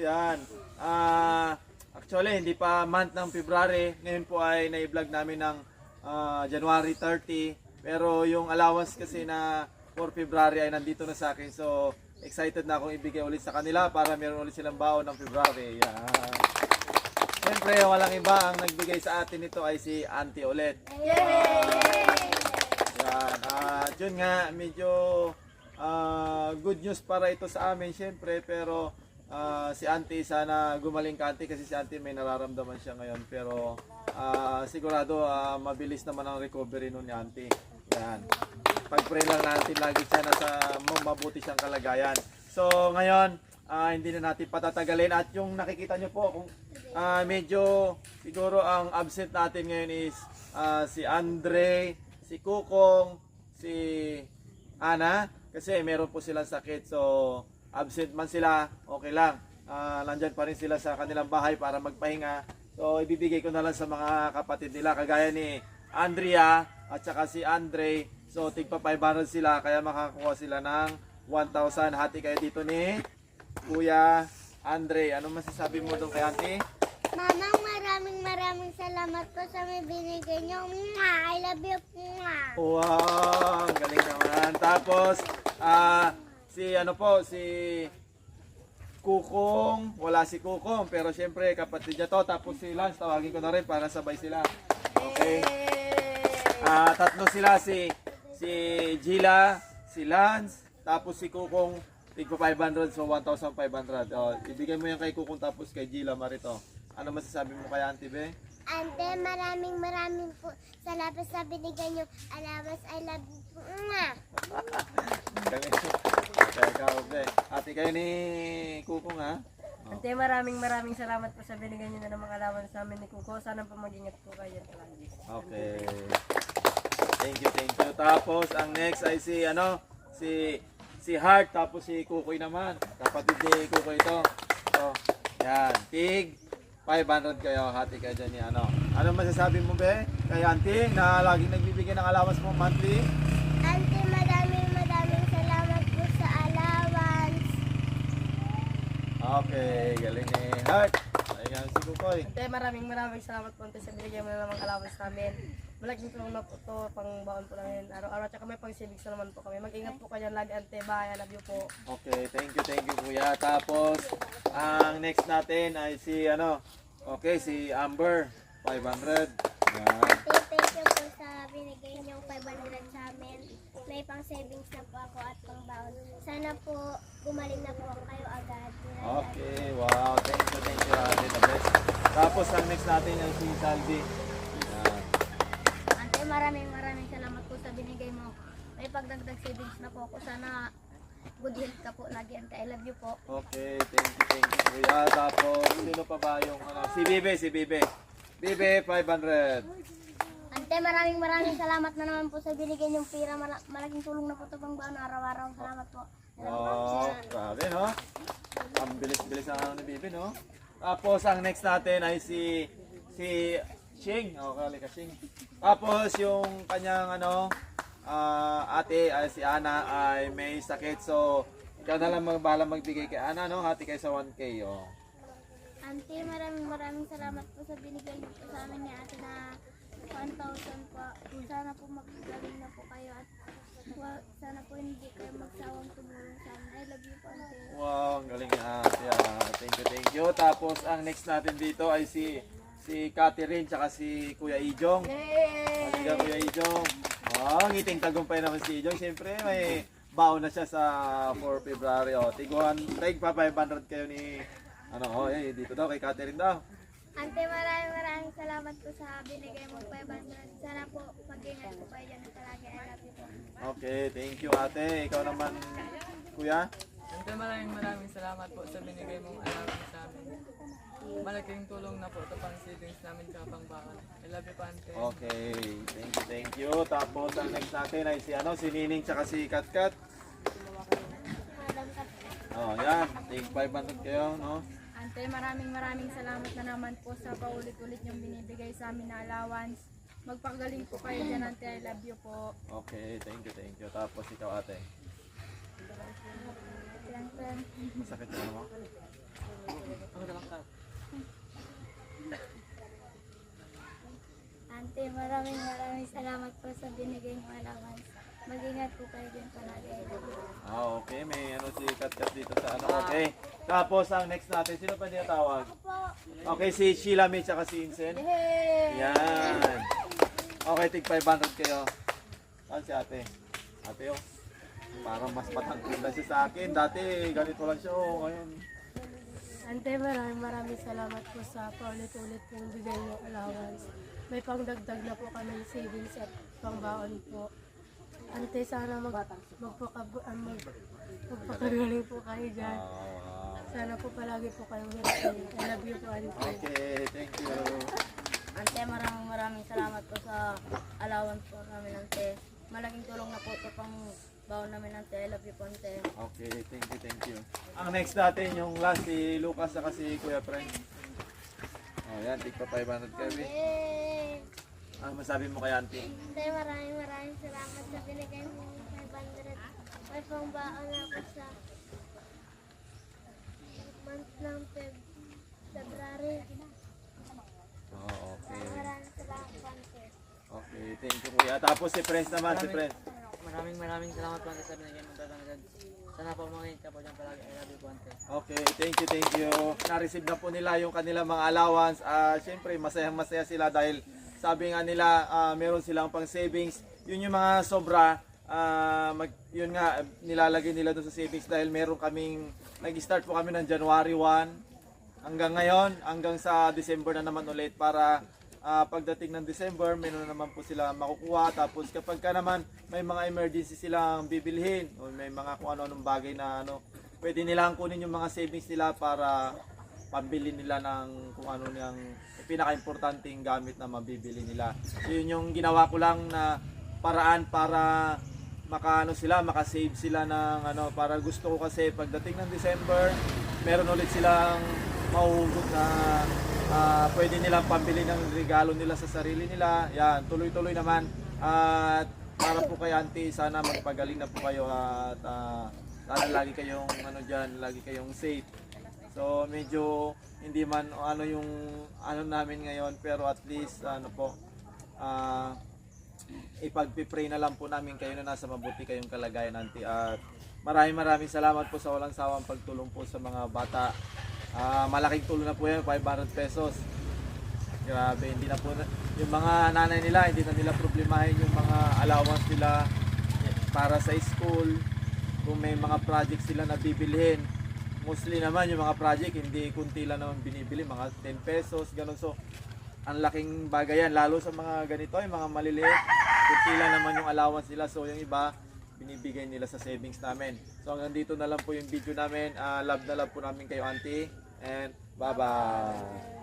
Yan. Ah, actually, hindi pa month ng February. Ngayon po ay na-vlog namin ng ah, January 30. Pero yung allowance kasi na for February ay nandito na sa akin. So, excited na akong ibigay ulit sa kanila para meron ulit silang baon ng February. Yan. Siyempre, walang iba ang nagbigay sa atin nito ay si Auntie ulit. Yan. At yun nga, medyo ah, good news para ito sa amin, syempre. Pero ah, si Auntie, sana gumaling ka Auntie kasi si Auntie may nararamdaman siya ngayon. Pero ah, sigurado ah, mabilis naman ang recovery nun ni Auntie. Yan. Pag-pray lang natin lagi siya na sa mabuti siyang kalagayan. So ngayon, ah, hindi na natin patatagalin. At yung nakikita nyo po, kung ah, medyo siguro ang absent natin ngayon is ah, si Andre, si Kukong, si Ana kasi meron po silang sakit so absent man sila okay lang Ah, nandyan pa rin sila sa kanilang bahay para magpahinga so ibibigay ko na lang sa mga kapatid nila kagaya ni Andrea at saka si Andre so tigpa 500 sila kaya makakuha sila ng 1,000 hati kayo dito ni Kuya Andre ano masasabi mo doon kay Auntie? Mamang maraming maraming salamat po sa may binigay niyo. I love you. Wow, ang galing naman. Tapos, ah, si ano po, si Kukong, wala si Kukong, pero syempre kapatid niya to. Tapos si Lance, tawagin ko na rin para sabay sila. Okay. Ah, tatlo sila, si si Gila, si Lance, tapos si Kukong, tigpo 500, so 1,500. Oh, ibigay mo yan kay Kukong tapos kay Gila Marito. Ano masasabi mo kay Auntie Be? Ante, maraming maraming po salamat sa binigay niyo. Alamas, I love you. Mwah! Kaya ikaw, Be. Ate kayo ni Kukong ha? Ante, maraming maraming salamat po sa binigay niyo na ng mga alawan sa amin ni Kuko. Sana po mag-ingat po kayo palagi. Okay. Thank you, thank you. Tapos ang next ay si ano, si si Heart tapos si Kukoy naman. Kapatid ni Kukoy ito. So, yan. Tig 500 kayo, hati kayo dyan ni ano. Ano masasabi mo, be? Kay Auntie, na laging nagbibigay ng allowance mo monthly? Ante, maraming maraming salamat po sa allowance. Okay, galing ni Heart. Ayan si Kukoy. Ante, maraming maraming salamat po ante sa binigay mo na ng mga alawan sa amin. Malaking tulong na po to pang baon po namin araw-araw. Tsaka may pang savings na naman po kami. Mag-ingat po kayo lagi ante. Bye. I love you po. Okay, thank you, thank you kuya. Tapos, ang next natin ay si ano, okay, si Amber, 500. Yan. Thank you po sa binigay niyong 500 sa amin. May pang savings na po ako at pang baon. Sana po gumaling na po kayo agad. Okay, wow, thank you, thank you, ate, the best. Tapos, ang next natin ay si Salvi. Yan. Ante, maraming maraming salamat po sa binigay mo. May pagdagdag savings na po ako. Sana good health ka po lagi. Ante, I love you po. Okay, thank you, thank you, kuya. Tapos, sino pa ba yung, ano, si Bibe, si Bibe. Bibe, 500. Ante, maraming maraming salamat na naman po sa binigay niyong pira. Mala- malaking tulong na po ito pang baon araw-araw. Salamat po. Wow, grabe, no? Ang bilis-bilis ano ni Bibi, no? Tapos, ang next natin ay si si Shing. Oh, kali ka Shing. Tapos, yung kanyang ano, ah, ate, ay si Ana, ay may sakit. So, ikaw na lang magbahala magbigay kay Ana, no? Hati kayo sa 1K, oh. Ante, maraming maraming salamat po sa binigay niyo po sa amin ni ate na 1,000 po. Sana po magagaling na po kayo at sana po hindi kayo magsawang tumulong sa amin. I love you po, ante. Wow, ang galing ni ate. ah. Thank you, thank you. Tapos, ang next natin dito ay si si Catherine, tsaka si Kuya Ijong. Halika Kuya Ijong. Oh, ngiting tagumpay naman si Ijong. Siyempre, may baon na siya sa 4 February. Oh, tiguan, tig pa 500 kayo ni, ano, oh, eh, dito daw, kay Catherine daw. Ante, maraming maraming salamat po sa binigay mo 500. Sana po mag-ingat po kayo dyan palagi. I love you po. Okay, thank you ate. Ikaw naman, kuya. Ante, maraming maraming salamat po sa binigay mong alaman sa amin. Malaking tulong na po ito pang savings namin sa pang bakal. I love you pa, Ante. Okay, thank you, thank you. Tapos, ang next natin ay si, ano, si Nining tsaka si Katkat. Oh, yan. Tig 500 kayo, no? Tay, maraming maraming salamat na naman po sa paulit-ulit yung binibigay sa amin na allowance. Magpagaling po kayo dyan, ate. I love you po. Okay, thank you, thank you. Tapos ikaw, ate. Siyempre. Masakit na mo? Ante, maraming maraming salamat po sa binigay mo allowance. Mag-ingat po kayo din palagi. Ah, okay. May ano si Kat Kat dito sa ano. Okay. Tapos ang next natin, sino pa tawag? Okay, si Sheila May tsaka si Insen. Yan. Okay, tig 500 kayo. Saan si ate? Ate oh. Parang mas matangkid na siya sa akin. Dati ganito lang siya oh. Ngayon. Ante, maraming maraming salamat po sa paulit-ulit pong bigay niyo allowance. May pangdagdag na po kami savings at pangbaon po. Ante, sana mag, magpakab, ah, mag, magpakagaling po kayo dyan. Sana po palagi po kayong healthy. I love you po, Ante. okay, thank you. Ante, maraming maraming salamat po sa allowance po namin, Ante. Malaking tulong na po ito pang baon namin, Ante. I love you po, Ante. Okay, thank you, thank you. Ang next natin, yung last, si Lucas at si Kuya Frank. Oh, yan, tig pa 500 kami. Yay! Ano masabi mo kay auntie? Ante, maraming maraming salamat sa binigay mo 500. May pangbaon ako sa month ng Feb February. Oh, okay. Maraming salamat po. Okay, thank you kuya. Tapos si Prince naman, si Prince. Maraming maraming salamat po sa binigay mong tatanggan. Sana po mga ka po dyan palagi. I love you po. Okay, thank you, thank you. Na-receive na po nila yung kanilang mga allowance. Ah, Siyempre, masayang masaya sila dahil sabi nga nila, ah, meron silang pang savings. Yun yung mga sobra, ah, mag, yun nga, nilalagay nila doon sa savings dahil meron kaming, nag-start po kami ng January 1 hanggang ngayon, hanggang sa December na naman ulit para ah, pagdating ng December, meron na naman po sila makukuha. Tapos kapag ka naman may mga emergency silang bibilhin o may mga kung ano-anong bagay na ano, pwede nilang kunin yung mga savings nila para pambili nila ng kung ano niyang pinaka-importanting gamit na mabibili nila. So, yun yung ginawa ko lang na paraan para makaano sila, makasave sila ng ano para gusto ko kasi pagdating ng December, meron ulit silang mahuhugot na ah, pwede nilang pambili ng regalo nila sa sarili nila. Yan, tuloy-tuloy naman. At para po kay auntie, sana magpagaling na po kayo at ah, sana lagi kayong ano diyan, lagi kayong safe. So medyo hindi man ano yung ano namin ngayon pero at least ano po ah ipagpipray na lang po namin kayo na nasa mabuti kayong kalagayan nanti at maraming maraming salamat po sa walang sawang pagtulong po sa mga bata. Ah, malaking tulong na po yan, 500 pesos. Grabe, hindi na po na, yung mga nanay nila, hindi na nila problemahin yung mga allowance nila para sa school. Kung may mga project sila na bibilhin. Mostly naman yung mga project, hindi kunti lang naman binibili, mga 10 pesos, ganun. So, ang laking bagay yan, lalo sa mga ganito, yung mga maliliit, kunti lang naman yung allowance nila. So, yung iba, binibigay nila sa savings namin. So, hanggang dito na lang po yung video namin. Ah, love na love po namin kayo, auntie. And bye-bye.